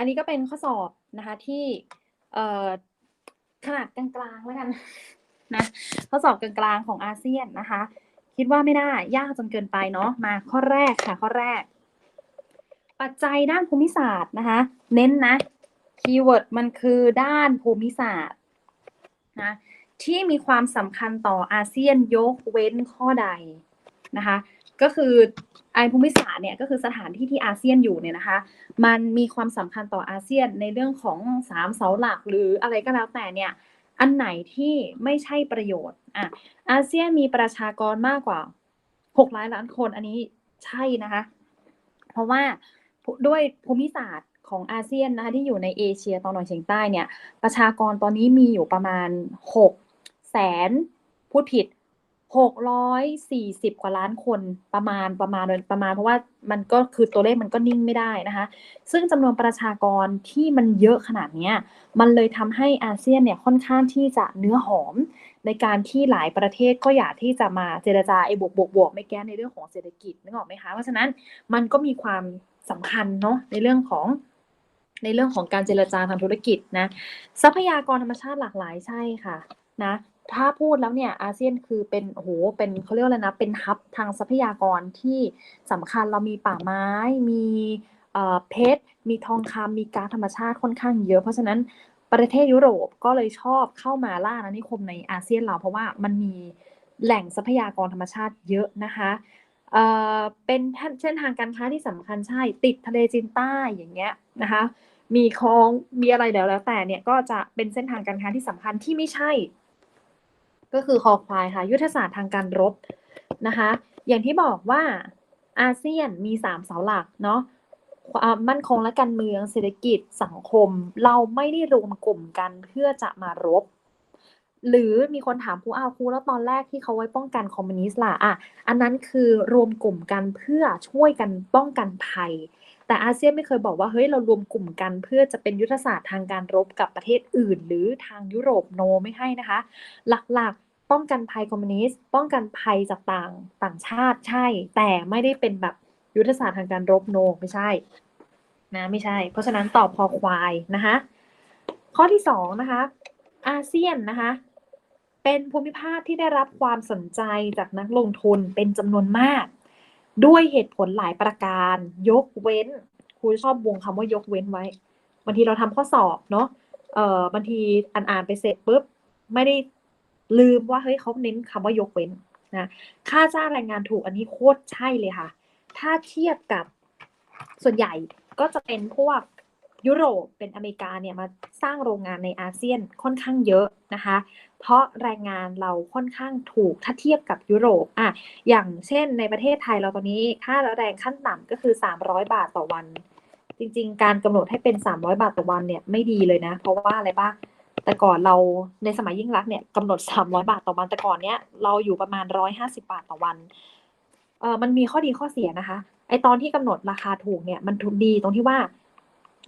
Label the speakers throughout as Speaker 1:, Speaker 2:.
Speaker 1: อันนี้ก็เป็นข้อสอบนะคะที่เอขนาดกลางๆแล้วกันนะข้อสอบกลางๆของอาเซียนนะคะ คิดว่าไม่ได้ยากจนเกินไปเนาะมาข้อแรกค่ะข้อแรก ปัจจัยด้านภูมิศาสตร์นะคะ เน้นนะคีย์เวิร์ดมันคือด้านภูมิศาสตร์นะที่มีความสำคัญต่ออาเซียนยกเว้นข้อใดนะคะ ก็คือไอภูมิศาสตร์เนี่ยก็คือสถานที่ที่อาเซียนอยู่เนี่ยนะคะ มันมีความสำคัญต่ออาเซียนในเรื่องของสามเสาหลักหรืออะไรก็แล้วแต่เนี่ยอันไหนที่ไม่ใช่ประโยชน์อะอาเซียนมีประชากรมากกว่าหกล้านล้านคนอันนี้ใช่นะคะ เพราะว่าด้วยภูมิศาสตร์ของอาเซียนนะคะที่อยู่ในเอเชียตอนออกเฉียงใต้เนี่ย ประชากรตอนนี้มีอยู่ประมาณหกแสนพูดผิด หกร้อยสี่สิบกว่าล้านคนประมาณประมาณประมาณ เพราะว่ามันก็คือตัวเลขมันก็นิ่งไม่ได้นะคะ ซึ่งจำนวนประชากรที่มันเยอะขนาดเนี้ยมันเลยทำให้อาเซียนเนี่ยค่อนข้างที่จะเนื้อหอม ในการที่หลายประเทศก็อยากที่จะมาเจรจาไอ้บวกบวกบวกไม่แก้ในเรื่องของเศรษฐกิจนึกออกไหมคะเพราะฉะนั้นมันก็มีความสำคัญเนาะในเรื่องของในเรื่องของการเจรจาทางธุรกิจนะทรัพยากรธรรมชาติหลากหลายใช่ค่ะนะ ถ้าพูดแล้วเนี่ยอาเซียนคือเป็นโหเป็นเขาเรียกอะไรนะ เป็นฮับทางทรัพยากรที่สำคัญเรามีป่าไม้ มีเพชร มีทองคำมีก๊าซธรรมชาติค่อนข้างเยอะ เพราะฉะนั้นประเทศยุโรปก็เลยชอบเข้ามาล่าอาณานิคมในอาเซียนเราเพราะว่ามันมีแหล่งทรัพยากรธรรมชาติเยอะนะคะเอ่อเป็นเส้นทางการค้าที่สำคัญใช่ ติดทะเลจีนใต้อย่างเงี้ยนะคะ มีคลองมีอะไรแล้วแล้วแต่เนี่ยก็จะเป็นเส้นทางการค้าที่สำคัญที่ไม่ใช่ ก็คือคอควายค่ะ ยุทธศาสตร์ทางการรบนะคะ อย่างที่บอกว่าอาเซียนมีสามเสาหลักเนาะความมั่นคงและการเมืองเศรษฐกิจสังคม เราไม่ได้รวมกลุ่มกันเพื่อจะมารบ หรือมีคนถามครูอ้าวครูแล้วตอนแรกที่เขาไว้ป้องกันคอมมิวนิสต์ล่ะอะอันนั้นคือรวมกลุ่มกันเพื่อช่วยกันป้องกันภัย แต่อาเซียนไม่เคยบอกว่าเฮ้ยเรารวมกลุ่มกันเพื่อจะเป็นยุทธศาสตร์ทางการรบกับประเทศอื่น หรือทางยุโรปโนไม่ให้นะคะ หลักๆป้องกันภัยคอมมิวนิสต์ป้องกันภัยจากต่างต่างชาติใช่ แต่ไม่ได้เป็นแบบยุทธศาสตร์ทางการรบโนไม่ใช่นะไม่ใช่ เพราะฉะนั้นตอบคอควายนะคะข้อที่สองนะคะอาเซียนนะคะเป็นภูมิภาคที่ได้รับความสนใจจากนักลงทุนเป็นจำนวนมาก ด้วยเหตุผลหลายประการ ยกเว้นครูชอบวงคำว่ายกเว้นไว้บางทีเราทำข้อสอบเนาะเอ่อบางทีอ่านๆไปเสร็จปุ๊บไม่ได้ลืมว่าเฮ้ยเขาเน้นคำว่ายกเว้นนะค่าจ้างแรงงานถูกอันนี้โคตรใช่เลยค่ะ ถ้าเทียบกับส่วนใหญ่ก็จะเป็นพวก ยุโรปเป็นอเมริกาเนี่ยมาสร้างโรงงานในอาเซียนค่อนข้างเยอะนะคะ เพราะแรงงานเราค่อนข้างถูกถ้าเทียบกับยุโรปอะอย่างเช่นในประเทศไทยเราตอนนี้ค่าแรงขั้นต่ำก็คือ 300 บาทต่อวัน จริงๆ การกำหนดให้เป็น 300 บาทต่อวันเนี่ยไม่ดีเลยนะ เพราะว่าอะไรบ้างแต่ก่อนเราในสมัยยิ่งรักเนี่ยกำหนด 300 บาทต่อวันแต่ก่อนเนี้ยเราอยู่ประมาณ 150 บาทต่อวันเออมันมีข้อดีข้อเสียนะคะไอตอนที่กำหนดราคาถูกเนี่ยมันถูกดีตรงที่ว่า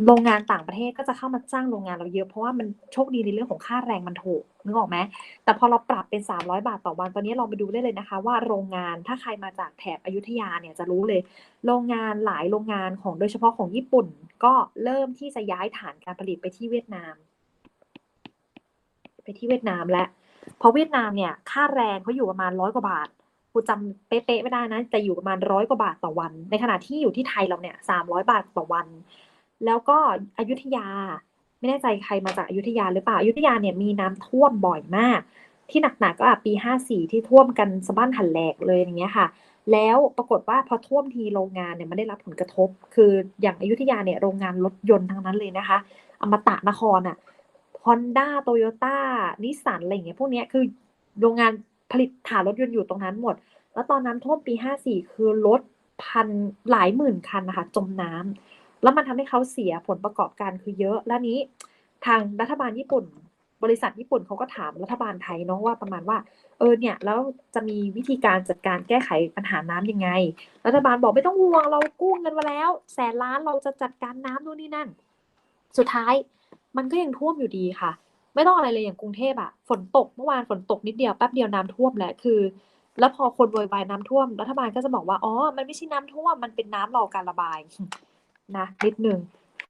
Speaker 1: โรงงานต่างประเทศก็จะเข้ามาจ้างโรงงานเราเยอะเพราะว่ามันโชคดีในเรื่องของค่าแรงมันถูกนึกออกไหมแต่พอเราปรับเป็น 300 บาทต่อวันตอนนี้เราไปดูได้เลยนะคะ ว่าโรงงานถ้าใครมาจากแถบอยุธยาเนี่ยจะรู้เลย โรงงานหลายโรงงานของโดยเฉพาะของญี่ปุ่น ก็เริ่มที่จะย้ายฐานการผลิตไปที่เวียดนาม ไปที่เวียดนามและเพราะเวียดนามเนี่ยค่าแรงเขาอยู่ประมาณร้อยกว่าบาทกูจำเป๊ะๆไม่ได้นะแต่อยู่ประมาณร้อยกว่าบาทต่อวัน ในขณะที่อยู่ที่ไทยเราเนี่ยสามร้อยบาทต่อวัน แล้วก็อยุธยา ไม่แน่ใจใครมาจากอยุธยาหรือเปล่าอยุธยาเนี่ยมีน้ำท่วมบ่อยมาก ที่หนักๆก็ปีห้าสี่ที่ท่วมกันสะบ้านหันแหลกเลยอย่างเงี้ยค่ะ แล้วปรากฏว่าพอท่วมทีโรงงานเนี่ยมันได้รับผลกระทบ คืออย่างอยุธยาเนี่ยโรงงานรถยนต์ทั้งนั้นเลยนะคะ อมตะนครอะฮอนด้าโตโยต้านิสสันอะไรอย่างเงี้ยพวกเนี้ยคือโรงงานผลิตฐานรถยนต์อยู่ตรงนั้นหมด แล้วตอนน้ำท่วมปีห้าสี่คือรถพันหลายหมื่นคันนะคะจมน้ำ แล้วมันทำให้เขาเสียผลประกอบการคือเยอะ แล้วนี้ทางรัฐบาลญี่ปุ่น บริษัทญี่ปุ่นเขาก็ถามรัฐบาลไทยเนาะว่าประมาณว่า เออเนี่ยแล้วจะมีวิธีการจัดการแก้ไขปัญหาน้ำยังไง รัฐบาลบอกไม่ต้องห่วงเรากู้เงินมาแล้ว แสนล้านเราจะจัดการน้ำนู่นนี่นั่น สุดท้ายมันก็ยังท่วมอยู่ดีค่ะ ไม่ต้องอะไรเลยอย่างกรุงเทพอะฝนตกเมื่อวานฝนตกนิดเดียวแป๊บเดียวน้ำท่วมแหละคือ แล้วพอคนโวยวายน้ำท่วมรัฐบาลก็จะบอกว่าอ๋อมันไม่ใช่น้ำท่วมมันเป็นน้ำรอการระบาย นะนิดนึง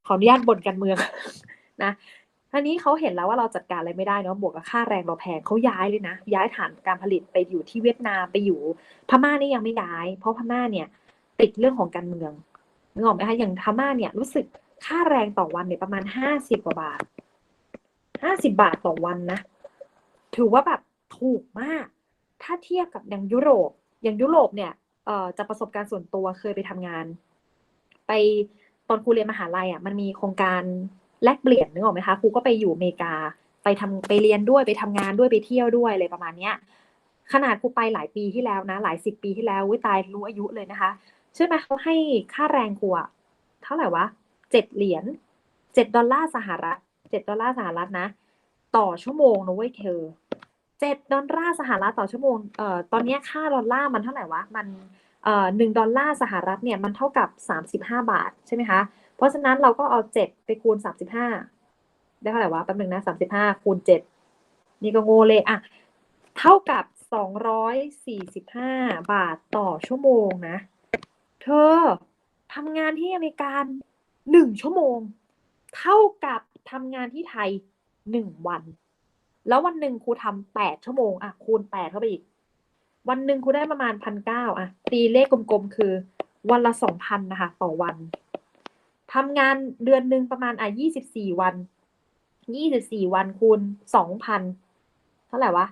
Speaker 1: ขออนุญาตบ่นการเมืองนะอันนี้เขาเห็นแล้วว่าเราจัดการอะไรไม่ได้เนาะบวกกับค่าแรงเราแพงเขาย้ายเลยนะ ย้ายฐานการผลิตไปอยู่ที่เวียดนามไปอยู่ พม่านี่ยังไม่ย้าย เพราะพม่าเนี่ย ติดเรื่องของการเมืองนึกออกไหมคะอย่างพม่าเนี่ยรู้สึกค่าแรงต่อวันเนี่ยประมาณห้าสิบกว่าบาทห้าสิบบาทต่อวันนะ ถือว่าแบบถูกมาก ถ้าเทียบกับอย่างยุโรป อย่างยุโรปเนี่ยเอ่อจากประสบการณ์ส่วนตัวเคยไปทำงาน ไป อนครูเรียนมหาลัยอะมันมีโครงการแลกเปลี่ยนนึกออกไหมคะครูก็ไปอยู่อเมริกาไปทำไปเรียนด้วยไปทำงานด้วยไปเที่ยวด้วยอะไรประมาณเนี้ยขนาดครูไปหลายปีที่แล้วนะ หลายสิบปีที่แล้ววิตายรู้อายุเลยนะคะเชื่อไหมเขาให้ค่าแรงครูอะเท่าไหร่วะเจ็ดเหรียญเจ็ดดอลลาร์สหรัฐเจ็ดดอลลาร์สหรัฐนะ ต่อชั่วโมงนะเว้ยเธอเจ็ดดอลลาร์สหรัฐต่อชั่วโมงเอ่อตอนนี้ค่าดอลลาร์มันเท่าไหร่วะมัน หนึ่งดอลลาร์สหรัฐเนี่ยมันเท่ากับสามสิบห้าบาทใช่ไหมคะ เพราะฉะนั้นเราก็เอาเจ็ดไปคูณสามสิบห้าได้เท่าไหร่วะแป๊บนึงนะสามสิบห้าคูณเจ็ดนี่ก็โง่เลยอะ เท่ากับสองร้อยสี่สิบห้าบาทต่อชั่วโมงนะ เธอทำงานที่อเมริกาหนึ่งชั่วโมง เท่ากับทำงานที่ไทยหนึ่งวัน แล้ววันหนึ่งครูทำแปดชั่วโมงอะคูณแปดเข้าไปอีก วันหนึ่งครูได้ประมาณพันเก้าอะตีเลขกลมๆ คือ วันละสองพันนะคะ ต่อวันทำงานเดือนหนึ่งประมาณอะยี่สิบสี่วันยี่สิบสี่วันคูณสองพันเท่าไหร่วะ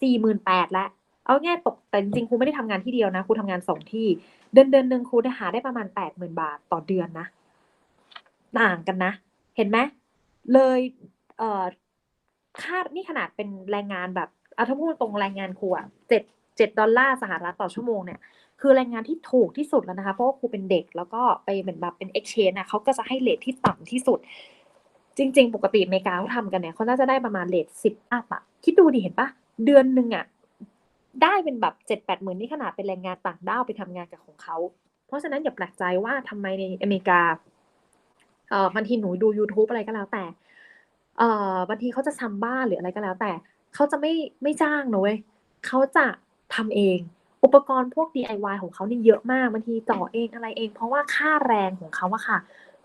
Speaker 1: สี่หมื่นแปดแล้วเอาง่ายตกแต่จริงๆครูไม่ได้ทำงานที่เดียวนะครูทำงานสองที่ เดือนเดือนหนึ่งครูได้หาได้ประมาณแปดหมื่นบาทต่อเดือนนะต่างกันนะ เห็นไหมเลยเอ่อค่านี่ขนาดเป็นแรงงานแบบเอาถ้าพูดตรงแรงงานครูอะเจ็ด เจ็ดอลลาร์สหรัฐต่อชั่วโมงเนี่ยคือแรงงานที่ถูกที่สุดแล้วนะคะ เพราะว่าครูเป็นเด็กแล้วก็ไปเหมือนแบบเป็น exchange นะเขาก็จะให้เลทที่ต่ำที่สุด จริง ๆ ปกติอเมริกาเขาทำกันเนี่ยเขาน่าจะได้ประมาณเลทสิบอัพอะคิดดูดิเห็นปะเดือนหนึ่งอะได้เป็นแบบเจ็ดแปดหมื่นนี่ขนาดเป็นแรงงานต่างด้าวไปทำงานกับของเขา เพราะฉะนั้นอย่าแปลกใจว่าทำไมในอเมริกาเอ่อบางทีหนูดู YouTube อะไรก็แล้วแต่เอ่อบางทีเขาจะทำบ้านหรืออะไรก็แล้วแต่เขาจะไม่ไม่จ้างหนะเว้ยเขาจะ ทำเอง อุปกรณ์พวก DIY ของเขานี่เยอะมากบางทีต่อเองอะไรเอง เพราะว่าค่าแรงของเขาอะค่ะ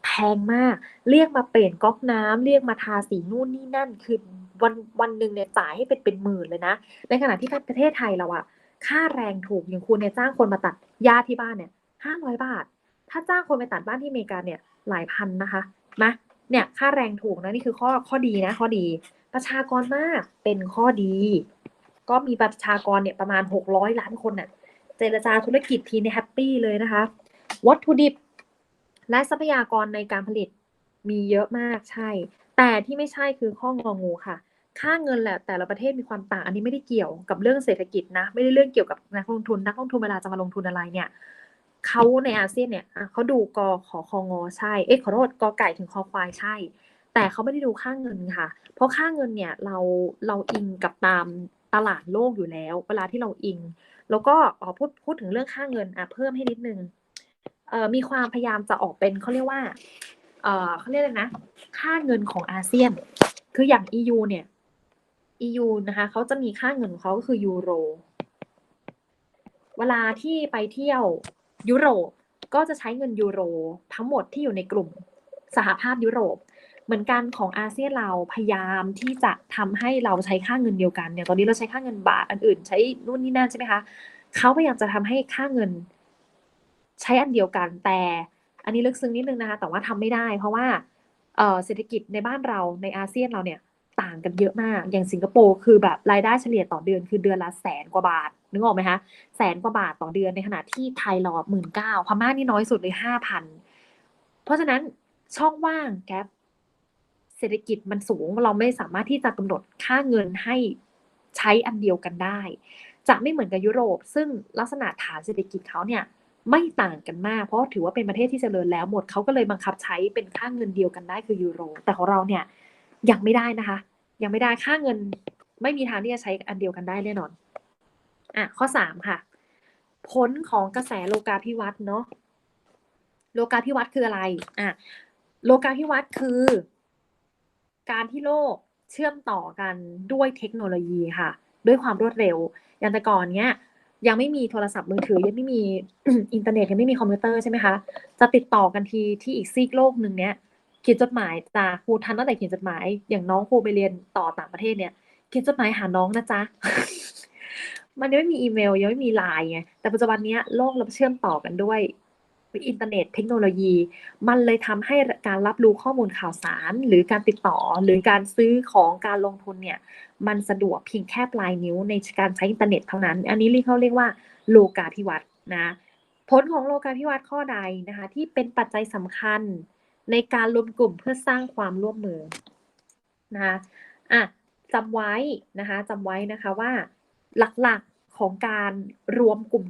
Speaker 1: แพงมาก เรียกมาเปลี่ยนก๊อกน้ำเรียกมาทาสีนู่นนี่นั่น คือวันวันหนึ่งเนี่ยจ่ายให้เป็นเป็นหมื่นเลยนะ ในขณะที่ประเทศไทยเราอะค่าแรงถูกอย่างคุณเนี่ยจ้างคนมาตัดหญ้าที่บ้านเนี่ยห้าร้อยบาท ถ้าจ้างคนไปตัดบ้านที่อเมริกาเนี่ยหลายพันนะคะนะเนี่ยค่าแรงถูกนะนี่คือข้อข้อดีนะข้อดี ประชากรมากเป็นข้อดี ก็มีประชากรเนี่ยประมาณหกร้อยล้านคนน่ะ เจรจาธุรกิจทีเนี่ยแฮปปี้เลยนะคะ วัตถุดิบ และทรัพยากรในการผลิตมีเยอะมากใช่ แต่ที่ไม่ใช่คือข้ององูค่ะ ค่าเงินแหละแต่ละประเทศมีความต่าง อันนี้ไม่ได้เกี่ยวกับเรื่องเศรษฐกิจนะ ไม่ได้เรื่องเกี่ยวกับนักลงทุน นักลงทุนเวลาจะมาลงทุนอะไรเนี่ยเขาในอาเซียนเนี่ยเขาดูกอขอคองอใช่ เอ๊ะขอโทษกอไก่ถึงคอควายใช่ แต่เขาไม่ได้ดูค่าเงินค่ะ เพราะค่าเงินเนี่ยเราเราอิงกับตาม ตลาดโลกอยู่แล้ว เวลาที่เราอิง แล้วก็อ๋อพูดพูดถึงเรื่องค่าเงินอะเพิ่มให้นิดนึงเอ่อมีความพยายามจะออกเป็นเขาเรียกว่าเอ่อเขาเรียกอะไรนะ ค่าเงินของอาเซียน คืออย่าง EU เนี่ย EU นะคะเขาจะมีค่าเงินของเขาก็คือยูโร เวลาที่ไปเที่ยวยุโรปก็จะใช้เงินยูโร ทั้งหมดที่อยู่ในกลุ่มสหภาพยุโรป เหมือนกันของอาเซียนเราพยายามที่จะทำให้เราใช้ค่าเงินเดียวกันเนี่ยตอนนี้เราใช้ค่าเงินบาทอันอื่น ใช้นู่นนี่นั่นใช่ไหมคะเขาพยายามจะทำให้ค่าเงิน ใช้อันเดียวกัน แต่อันนี้ลึกซึ้งนิดนึงนะคะ แต่ว่าทำไม่ได้ เพราะว่าเศรษฐกิจในบ้านเราในอาเซียนเราเนี่ยต่างกันเยอะมาก อย่างสิงคโปร์คือแบบรายได้เฉลี่ยต่อเดือนคือเดือนละแสนกว่าบาท นึกออกไหมคะ แสนกว่าบาทต่อเดือนในขณะที่ไทยเราหมื่นเก้าพม่านี่น้อยสุดเลยห้าพัน เพราะฉะนั้นช่องว่างแกป เศรษฐกิจมันสูงเราไม่สามารถที่จะกำหนดค่าเงินให้ใช้อันเดียวกันได้ จะไม่เหมือนกับยุโรป ซึ่งลักษณะฐานเศรษฐกิจเขาเนี่ยไม่ต่างกันมาก เพราะถือว่าเป็นประเทศที่เจริญแล้วหมดเขาก็เลยบังคับใช้เป็นค่าเงินเดียวกันได้คือยูโร แต่ของเราเนี่ยยังไม่ได้นะคะ ยังไม่ได้ค่าเงินไม่มีทางที่จะใช้อันเดียวกันได้แน่นอนอะข้อสามค่ะ ผลของกระแสโลกาภิวัตน์เนาะโลกาภิวัตน์คืออะไรอะโลกาภิวัตน์คือ การที่โลกเชื่อมต่อกันด้วยเทคโนโลยีค่ะ ด้วยความรวดเร็ว อย่างแต่ก่อนเนี้ยยังไม่มีโทรศัพท์มือถือยังไม่มีอินเทอร์เน็ตยังไม่มีคอมพิวเตอร์ใช่ไหมคะจะติดต่อกันทีที่อีกซีกโลกหนึ่งเนี้ยเขียนจดหมายจ้าครูทันตั้งแต่เขียนจดหมายอย่างน้องครูไปเรียนต่อต่างประเทศเนี่ยเขียนจดหมายหาน้องนะจ๊ะมันยังไม่มีอีเมลยังไม่มีไลน์ไงแต่ปัจจุบันเนี้ยโลกเราเชื่อมต่อกันด้วย อินเทอร์เน็ตเทคโนโลยี มันเลยทำให้การรับรู้ข้อมูลข่าวสาร หรือการติดต่อหรือการซื้อของการลงทุนเนี่ยมันสะดวกเพียงแค่ปลายนิ้วในการใช้อินเทอร์เน็ตเท่านั้น อันนี้เรียกเขาเรียกว่าโลกาภิวัตน์นะผลของโลกาภิวัตน์ข้อใดนะคะที่เป็นปัจจัยสำคัญในการรวมกลุ่มเพื่อสร้างความร่วมมือนะคะอะจำไว้นะคะจำไว้นะคะว่าหลักๆของการรวมกลุ่ม